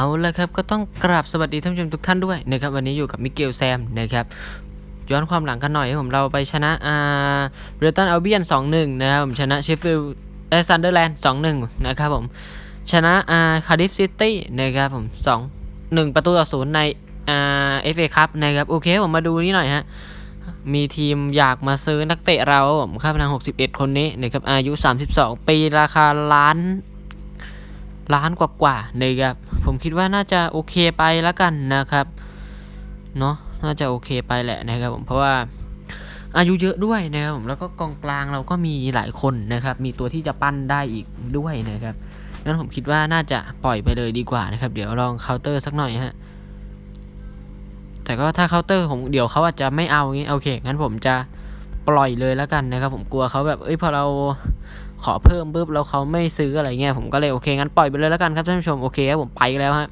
เอาละครับก็ต้องกราบสวัสดีท่านผู้ชมทุกท่านด้วยนะครับวันนี้อยู่กับมิเกลแซมนะครับย้อนความหลังกันหน่อยครับผมเราไปชนะอ่าเบรตันอัลเบียน 2-1 นะครับผมชนะเชฟฟิลด์เอซันเดอร์แลนด์ 2-1 นะครับผมชนะอ่าคาร์ดิฟซิตี้นะครับผม2 1 ประตูต่อศูนย์ในอ่าเอฟเอคัพนะครับโอเคผมมาดูนี่หน่อยฮะมีทีมอยากมาซื้อนักเตะเราครับผมค่าพนัง 61 คนนี้นะครับอายุ 32 ปีราคาล้าน ล้านกว่าๆนะครับ ผมคิดว่าน่าจะโอเคไปแล้วกันนะครับ เนาะน่าจะโอเคไปแหละนะครับผมเพราะว่าอายุเยอะด้วยนะครับผมแล้วก็กองกลางเราก็มีหลายคนนะครับ มีตัวที่จะปั้นได้อีกด้วยนะครับงั้นผมคิดว่าน่าจะปล่อยไปเลยดีกว่านะครับ เดี๋ยวลองเคาน์เตอร์สักหน่อยฮะแต่ก็ถ้าเคาน์เตอร์ผมเดี๋ยวเขาอาจจะไม่เอางี้โอเคงั้นผมจะปล่อยเลยแล้วกันนะครับ ผมกลัวเขาแบบเอ้ยพอเรา ขอเพิ่มปุ๊บแล้วเขาไม่ซื้ออะไรเงี้ยผมก็เลยโอเคงั้นปล่อยไปเลยแล้วกันครับท่านผู้ชมโอเคครับผมไปแล้วฮะ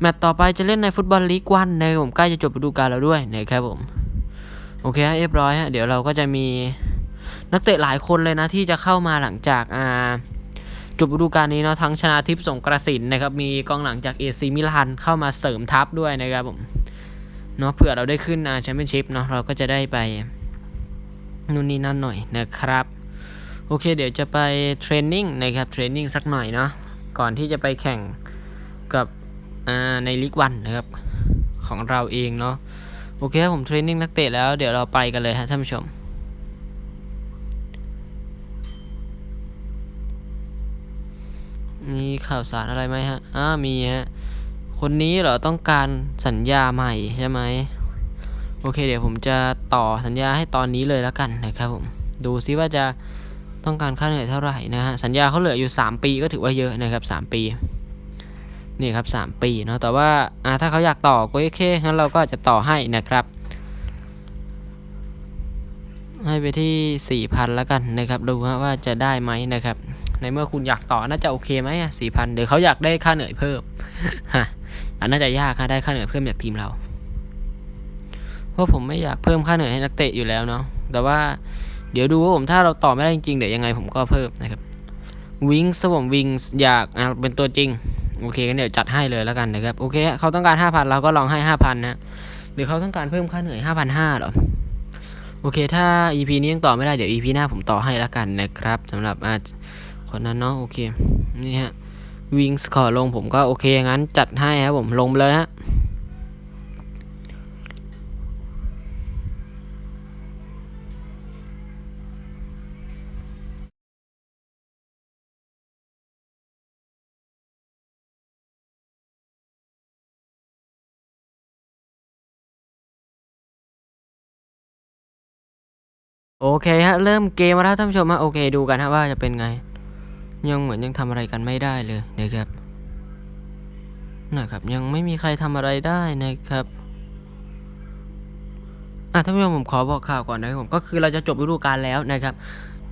แมตต์ต่อไปจะเล่นในฟุตบอลลีกวันนะครับผมใกล้จะจบฤดูกาลแล้วด้วยนะครับผมโอเคฮะเรียบร้อยฮะเดี๋ยวเราก็จะมีนักเตะหลายคนเลยนะที่จะเข้ามาหลังจากอ่าจบฤดูกาลนี้เนาะทั้งชนาทิพย์สงกระสินนะครับมีกองหลังจากเอซีมิลานเข้ามาเสริมทัพด้วยนะครับผมเนาะเผื่อเราได้ขึ้นอาแชมเปี้ยนชิพเนาะเราก็จะได้ไปนู่นนี่นั่นหน่อยนะครับ โอเค เดี๋ยวจะไปเทรนนิ่งนะครับ เทรนนิ่งสักหน่อยเนาะ ก่อนที่จะไปแข่งกับในลีกวันนะครับ ของเราเองเนาะ โอเคผมเทรนนิ่งนักเตะแล้วเดี๋ยวเราไปกันเลยฮะท่านผู้ชมมีข่าวสารอะไรไหมฮะอ่ามีฮะ คนนี้เหรอต้องการสัญญาใหม่ใช่ไหม โอเค เดี๋ยวผมจะต่อสัญญาให้ตอนนี้เลยแล้วกันนะครับผม ดูซิว่าจะ ต้องการค่าเหนื่อยเท่าไหร่นะฮะสัญญาเขาเหลืออยู่ 3 ปีก็ถือว่าเยอะนะครับ 3 ปีนี่ครับ 3 ปีเนาะแต่ว่าถ้าเขาอยากต่อก็โอเคงั้นเราก็จะต่อให้นะครับ ให้ไปที่ 4,000แล้วกันนะครับดูฮะว่าจะได้ไหมนะครับ ในเมื่อคุณอยากต่อน่าจะโอเคไหมสี่พันเดี๋ยวเขาอยากได้ค่าเหนื่อยเพิ่มฮะอันน่าจะยากฮะได้ค่าเหนื่อยเพิ่มจากทีมเราเพราะผมไม่อยากเพิ่มค่าเหนื่อยให้นักเตะอยู่แล้วเนาะแต่ว่า เดี๋ยวดูว่าผมถ้าเราต่อไม่ได้จริงๆเดี๋ยวยังไงผมก็เพิ่มนะครับวิงสวมวิงอยากเป็นตัวจริง โอเคกันเดี๋ยวจัดให้เลยแล้วกันนะครับ โอเค เขาต้องการ 5,000 เราก็ลองให้ 5,000 นะหรือเขาต้องการเพิ่มค่าเหนื่อย 5,500หรอ โอเค ถ้า EP นี้ยังต่อไม่ได้เดี๋ยว EP หน้าผมต่อให้แล้วกันนะครับสำหรับอาคนนั้นเนาะโอเค นี่ฮะวิงขอลงผมก็โอเคงั้นจัดให้ครับผมลงเลยฮะ โอเคฮะเริ่มเกมแล้วท่านผู้ชมฮะโอเคดูกันฮะว่าจะเป็นไง ยังเหมือนยังทำอะไรกันไม่ได้เลยนะครับนะครับ ยังไม่มีใครทำอะไรได้นะครับอะท่านผู้ชมผมขอบอกข่าวก่อนนะครับผมก็คือเราจะจบฤดูกาลแล้วนะครับ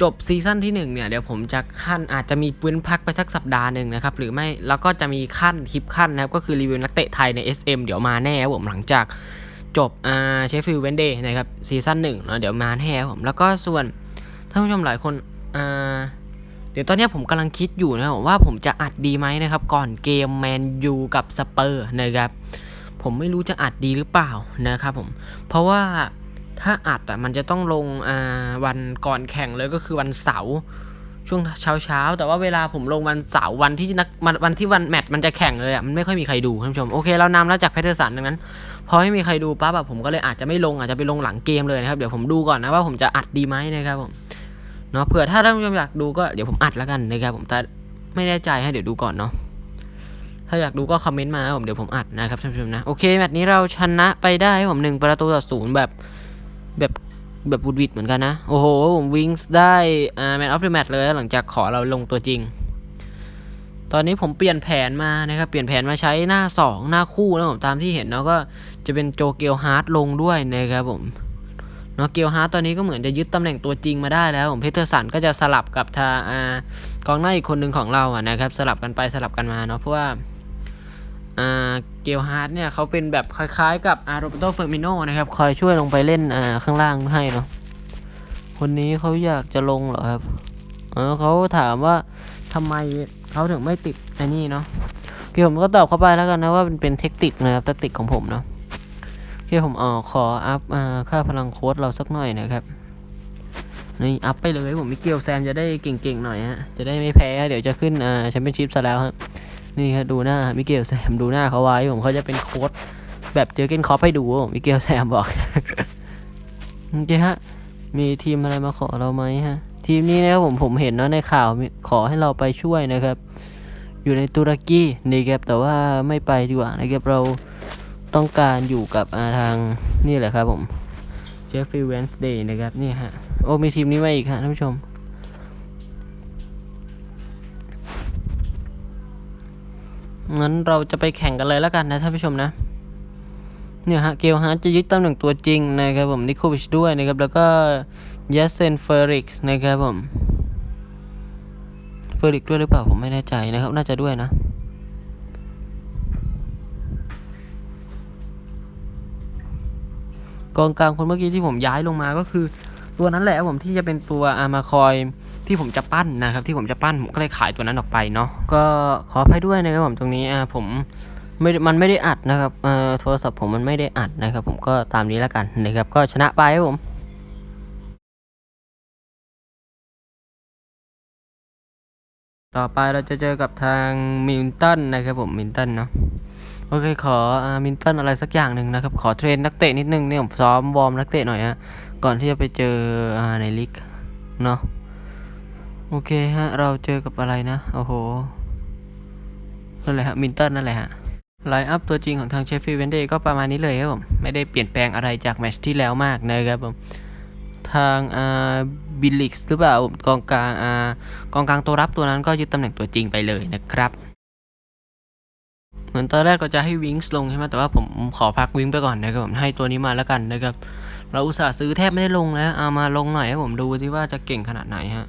จบซีซั่นที่หนึ่งเนี่ยเดี๋ยวผมจะขั้นอาจจะมีเว้นพักไปสักสัปดาห์หนึ่งนะครับหรือไม่แล้วก็จะมีขั้นคลิปขั้นนะครับก็คือรีวิวนักเตะไทยใน SM เดี๋ยวมาแน่ครับผมหลังจาก จบอาเชฟฟิลด์เวนเดย์นะครับซีซั่นหนึ่งเนาะเดี๋ยวมาแน่ครับผมแล้วก็ส่วนท่านผู้ชมหลายคนอ่าเดี๋ยวตอนนี้ผมกำลังคิดอยู่นะครับผมว่าผมจะอัดดีไหมนะครับ ก่อนเกมแมนยูกับสเปอร์นะครับผมไม่รู้จะอัดดีหรือเปล่านะครับผมเพราะว่าถ้าอัดอะมันจะต้องลงอ่าวันก่อนแข่งเลยก็คือวันเสาร์ ช่วงเช้าเช้าๆแต่ว่าเวลาผมลงวันเสาร์วันที่นักวันวันที่วันแมตช์มันจะแข่งเลยอะมันไม่ค่อยมีใครดูท่านผู้ชมโอเคเรานำแล้วจากเพเทอร์สันดังนั้นพอไม่มีใครดูปั๊บแบบผมก็เลยอาจจะไม่ลงอาจจะไปลงหลังเกมเลยนะครับเดี๋ยวผมดูก่อนนะว่าผมจะอัดดีไหมนะครับผมเนาะเผื่อถ้าท่านผู้ชมอยากดูก็เดี๋ยวผมอัดแล้วกันนะครับผมแต่ไม่แน่ใจให้เดี๋ยวดูก่อนเนาะถ้าอยากดูก็คอมเมนต์มาผมเดี๋ยวผมอัดนะครับท่านผู้ชมนะโอเคแมตช์นี้เราชนะไปได้ผมหนึ่งประตูต่อศูนย์แบบแบบ แบบบุดวิดเหมือนกันนะ โอ้โห ผมวิงส์ได้อ่าแมตช์ออฟเดอะแมตเลยหลังจากขอเราลงตัวจริง ตอนนี้ผมเปลี่ยนแผนมานะครับ เปลี่ยนแผนมาใช้หน้า 2 หน้าคู่นะผมตามที่เห็นเนาะก็จะเป็นโจเกลฮาร์ดลงด้วยนะครับผมเนาะเกลฮาร์ดตอนนี้ก็เหมือนจะยึดตำแหน่งตัวจริงมาได้แล้วผมเพเทอร์สันก็จะสลับกับทาอ่ากองหน้าอีกคนหนึ่งของเราอะนะครับ สลับกันไปสลับกันมาเนาะเพราะว่า อ่าเกลฮาร์ดเนี่ยเขาเป็นแบบคล้ายๆ กับอาร์โรเบโตเฟอร์มิโนนะครับคอยช่วยลงไปเล่นอ่าข้างล่างให้เนาะคนนี้เขาอยากจะลงเหรอครับเออเขาถามว่าทำไมเขาถึงไม่ติดไอ้นี่เนาะพี่ผมก็ตอบเข้าไปแล้วกันนะว่ามันเป็นเทคนิคนะครับเทคนิคของผมเนาะพี่ผมเออขออัพอ่ค่าพลังโค้ดเราสักหน่อยนะครับนี่อัพไปเลยผมมิเกลแซมจะได้เก่งๆหน่อยฮะจะได้ไม่แพ้เดี๋ยวจะขึ้นอ่าแชมเปี้ยนชิพซะแล้วฮะ นี่ครับดูหน้ามิเกลแซมดูหน้าเขาไว้ผมเขาจะเป็นโค้ดแบบเจอเกนคอปให้ดูมิเกลแซมบอกโอเคฮะมีทีมอะไรมาขอเราไหมฮะ ทีมนี้นะครับผมผมเห็นเนาะในข่าวขอให้เราไปช่วยนะครับ อยู่ในตุรกีนี่ครับแต่ว่าไม่ไปดีกว่านะครับเราต้องการอยู่กับอาทางนี่แหละครับผมเจฟฟี่เวนส์เดย์นะครับนี่ฮะโอ้มีทีมนี้มาอีกฮะท่านผู้ชม งั้นเราจะไปแข่งกันเลยแล้วกันนะท่านผู้ชมนะเนี่ยฮะเกลฮาร์จะยึดตำแหน่งตัวจริงนะครับผมนิโควิชด้วยนะครับแล้วก็เยสเซนเฟอริกส์นะครับผมเฟอริกด้วยหรือเปล่าผมไม่แน่ใจนะครับ น่าจะด้วยนะกองกลางคนเมื่อกี้ที่ผมย้ายลงมาก็คือ ตัวนั้นแหละผมที่จะเป็นตัวอามาคอย ที่ผมจะปั้นนะครับ ที่ผมจะปั้นผมก็เลยขายตัวนั้นออกไปเนาะก็ขออภัยด้วยนะครับผมตรงนี้อ่าผมไม่มันไม่ได้อัดนะครับเอ่อโทรศัพท์ผมมันไม่ได้อัดนะครับ ผมก็ตามนี้แล้วกันนะครับก็ชนะไปครับผมต่อไปเราจะเจอกับทางมิลตันนะครับผมมิลตันเนาะโอเคขออมิลตันอะไรสักอย่างหนึ่งนะครับ ขอเทรนนักเตะนิดนึงเนี่ยผมซ้อมวอร์มนักเตะหน่อยฮะก่อนที่จะไปเจออในลีกเนาะ โอเคฮะ เราเจอกับอะไรนะ โอ้โห นั่นแหละฮะ มิลตันนั่นแหละฮะ ไลน์อัพตัวจริงของทางเชฟฟี่เวนเดย์ก็ประมาณนี้เลยครับผม ไม่ได้เปลี่ยนแปลงอะไรจากแมชที่แล้วมากนะครับผม ทางอ่าบิลลิกหรือเปล่า กองกลางอ่ากองกลางตัวรับตัวนั้นก็ยึดตำแหน่งตัวจริงไปเลยนะครับ เหมือนตอนแรกก็จะให้วิงส์ลงใช่ไหมแต่ว่าผมขอพักวิงไปก่อนนะครับผม ให้ตัวนี้มาแล้วกันนะครับ เราอุตส่าห์ซื้อแทบไม่ได้ลงแล้วเอามาลงหน่อยให้ผมดูที่ว่าจะเก่งขนาดไหนฮะ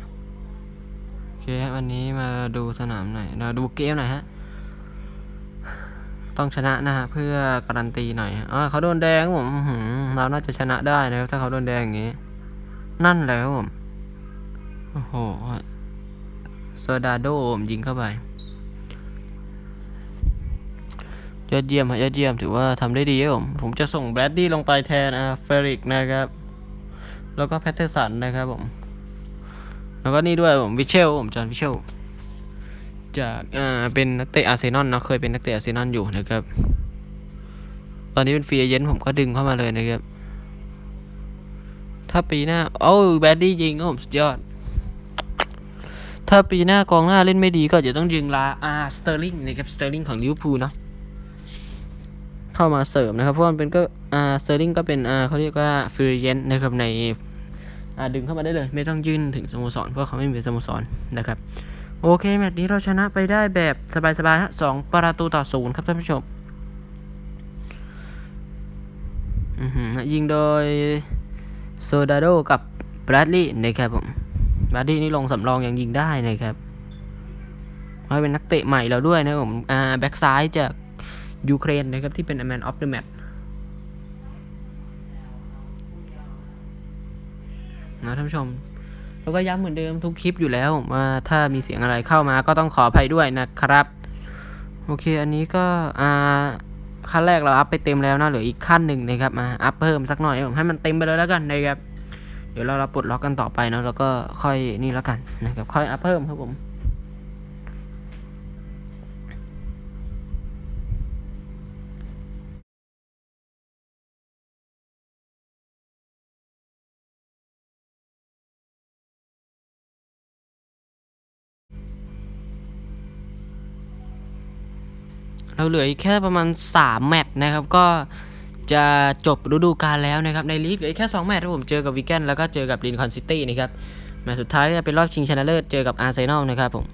คครับวันนี้มาดูสนามหน่อยเราดูเกมหน่อยฮะ ต้องชนะนะฮะเพื่อการันตีหน่อยฮะอ่าเขาโดนแดงผมเราน่าจะชนะได้นะครับถ้าเขาโดนแดงอย่างนี้ นั่นและครับผมโอ้โหโซดาโดผมยิงเข้าไปยอดเยี่ยมฮะยอดเยี่ยมถือว่าทำได้ดีครับผมผมจะส่งแบรดดี้ลงไปแทนอ่าเฟริกนะครับ แล้วก็แพทเทอร์สันนะครับผม แล้วก็นี่ด้วยผมวิเชลผมจอห์นวิเชลจากอ่าเป็นนักเตะอาร์เซนอลเนาะเคยเป็นนักเตะอาร์เซนอลอยู่นะครับ ตอนนี้เป็นฟรีเอเจนต์ผมก็ดึงเข้ามาเลยนะครับ ถ้าปีหน้าโอ้แบดดี้ยิงก็ผมสุดยอด ถ้าปีหน้ากองหน้าเล่นไม่ดีก็จะต้องยิงลาอาสเตอร์ลิงนะครับสเตอร์ลิงของลิเวอร์พูลเนาะเข้ามาเสริมนะครับเพราะมันเป็นก็อาสเตอร์ลิงก็เป็นอาเขาเรียกว่าฟรีเอเจนต์นะครับใน ดึงเข้ามาได้เลย ไม่ต้องยื่นถึงสโมสรเพราะเขาไม่มีสโมสรนะครับ โอเคแมตช์นี้เราชนะไปได้แบบสบายๆฮะสองประตูต่อศูนย์ครับท่านผู้ชมยิงโดยโซดาโดกับบรัดลีย์นะครับผมบรัดลีย์นี่ลงสำรองยังยิงได้นะครับเขาเป็นนักเตะใหม่เราด้วยนะครับผมอ่าแบ็กซ้ายจากยูเครนนะครับที่เป็นแมนออฟเดอะแมต นะท่านผู้ชม แล้วก็ย้ำเหมือนเดิมทุกคลิปอยู่แล้วว่าถ้ามีเสียงอะไรเข้ามาก็ต้องขออภัยด้วยนะครับ โอเคอันนี้ก็อ่าขั้นแรกเราอัพไปเต็มแล้วนะเหลืออีกขั้นหนึ่งนะครับมาอัพเพิ่มสักหน่อยผมให้มันเต็มไปเลยแล้วกันนะครับเดี๋ยวเราเราปลดล็อกกันต่อไปเนาะแล้วก็ค่อยนี่แล้วกันนะครับค่อยอัพเพิ่มครับผม เราเหลืออีกแค่ประมาณ 3 แมตช์นะครับ ก็จะจบฤดูกาลแล้วนะครับ ในลีกเหลืออีกแค่ 2 แมตช์ที่ผมเจอกับวิกเกนแล้วก็เจอกับลินคอนซิตี้นะครับแมตช์สุดท้ายจะเป็นรอบชิงชนะเลิศเจอกับอาร์เซนอลนะครับผม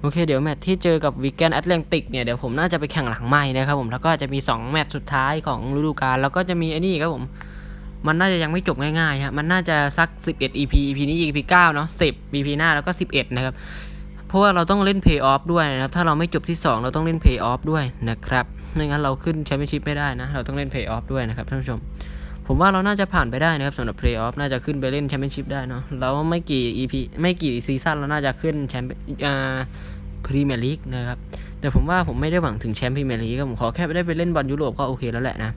โอเคเดี๋ยวแมตช์ที่เจอกับวิกเกนแอตแลนติกเนี่ยเดี๋ยวผมน่าจะไปแข่งหลังไม้นะครับผมแล้วก็จะมี 2 แมตช์สุดท้ายของฤดูกาลแล้วก็จะมีไอ้นี่ครับผมมันน่าจะยังไม่จบง่ายๆฮะมันน่าจะสัก 11 EP EP นี้ EP 9เนาะ10 EP หน้าแล้วก็ 11 นะครับ เพราะว่าเราต้องเล่น Pay Off ด้วยนะครับ ถ้าเราไม่จบที่ 2 เราต้องเล่น Pay Off ด้วยนะครับไม่งั้นเราขึ้นแชมเปี้ยนชิพไม่ได้นะ เราต้องเล่น Pay Off ด้วยนะครับท่านผู้ชม ผมว่าเราน่าจะผ่านไปได้นะครับสำหรับ Play Off น่าจะขึ้นไปเล่นแชมเปี้ยนชิพได้เนาะแล้วไม่กี่ EP ไม่กี่ซีซั่นเราน่าจะขึ้นแชมเปี้ยนอ่าพรีเมียร์ลีกนะครับแต่ผมว่าผมไม่ได้หวังถึงแชมป์พรีเมียร์ลีกผมขอแค่ได้ไปเล่นบอลยุโรปก็โอเคแล้วแหละนะ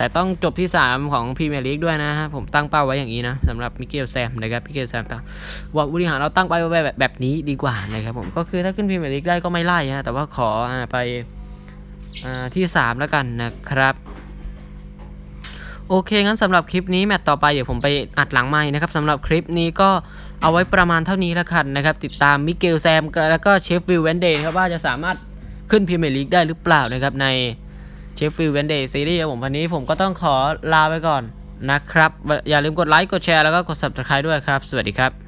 แต่ต้องจบที่ 3 ของพรีเมียร์ลีกด้วยนะฮะผมตั้งเป้าไว้อย่างนี้นะสำหรับมิเกลแซมนะครับมิเกลแซมตั้งว่าบริหารเราตั้งเป้าไว้แบบแบบนี้ดีกว่านะครับผมก็คือถ้าขึ้นพรีเมียร์ลีกได้ก็ไม่ไล่ฮะแต่ว่าขออาไปอที่ 3 แล้วกันนะครับโอเค งั้นสำหรับคลิปนี้แมตต์ต่อไปเดี๋ยวผมไปอัดหลังไม้นะครับสำหรับคลิปนี้ก็เอาไว้ประมาณเท่านี้แล้วกันนะครับ ติดตามมิเกลแซมแล้วก็เชฟฟิลเวนเดย์ครับว่าจะสามารถขึ้นพรีเมียร์ลีกได้หรือเปล่านะครับใน ฟฟิลด์เวนเดย์ซีรีส์ผมวันนี้ผมก็ต้องขอลาไปก่อนนะครับ อย่าลืมกดไลค์กดแชร์แล้วก็กด subscribe ด้วยครับ สวัสดีครับ